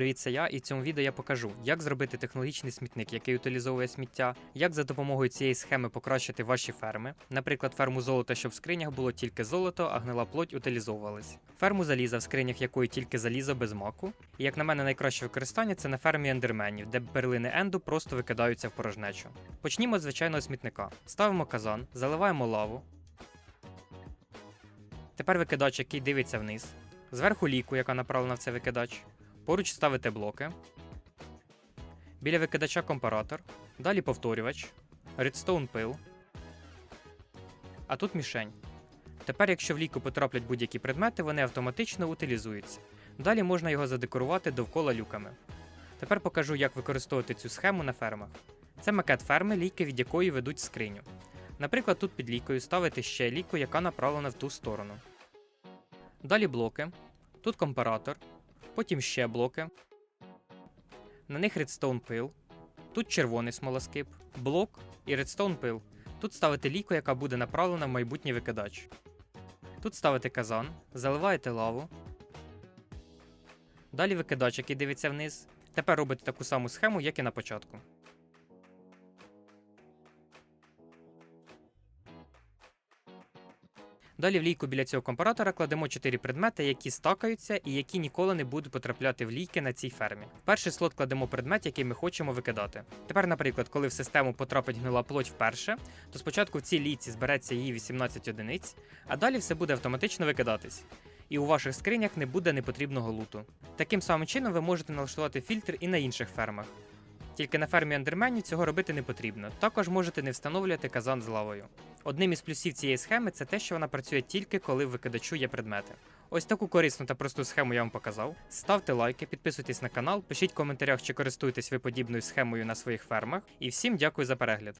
Привіт, це я, і в цьому відео я покажу, як зробити технологічний смітник, який утилізовує сміття, як за допомогою цієї схеми покращити ваші ферми, наприклад, ферму золота, щоб в скринях було тільки золото, а гнила плоть утилізовувалась. Ферму заліза, в скринях якої тільки залізо без маку. І як на мене, найкраще використання це на фермі ендерменів, де перлини енду просто викидаються в порожнечу. Почнімо з звичайного смітника. Ставимо казан, заливаємо лаву. Тепер викидач, який дивиться вниз. Зверху ліку, яка направлена в цей викидач. Поруч ставите блоки. Біля викидача компаратор. Далі повторювач. Redstone пил. А тут мішень. Тепер, якщо в ліку потраплять будь-які предмети, вони автоматично утилізуються. Далі можна його задекорувати довкола люками. Тепер покажу, як використовувати цю схему на фермах. Це макет ферми, ліки від якої ведуть скриню. Наприклад, тут під лікою ставити ще ліку, яка направлена в ту сторону. Далі блоки. Тут компаратор. Потім ще блоки. На них редстоун пил. Тут червоний смолоскип, блок і редстоун пил. Тут ставите ліку, яка буде направлена в майбутній викидач. Тут ставите казан, заливаєте лаву. Далі викидач, який дивиться вниз. Тепер робите таку саму схему, як і на початку. Далі в лійку біля цього компаратора кладемо 4 предмети, які стакаються і які ніколи не будуть потрапляти в лійки на цій фермі. В перший слот кладемо предмет, який ми хочемо викидати. Тепер, наприклад, коли в систему потрапить гнила плоть вперше, то спочатку в цій лійці збереться її 18 одиниць, а далі все буде автоматично викидатись. І у ваших скринях не буде непотрібного луту. Таким самим чином ви можете налаштувати фільтр і на інших фермах. Тільки на фермі андерменів цього робити не потрібно. Також можете не встановлювати казан з лавою. Одним із плюсів цієї схеми це те, що вона працює тільки коли в викидачу є предмети. Ось таку корисну та просту схему я вам показав. Ставте лайки, підписуйтесь на канал, пишіть в коментарях, чи користуєтесь ви подібною схемою на своїх фермах. І всім дякую за перегляд.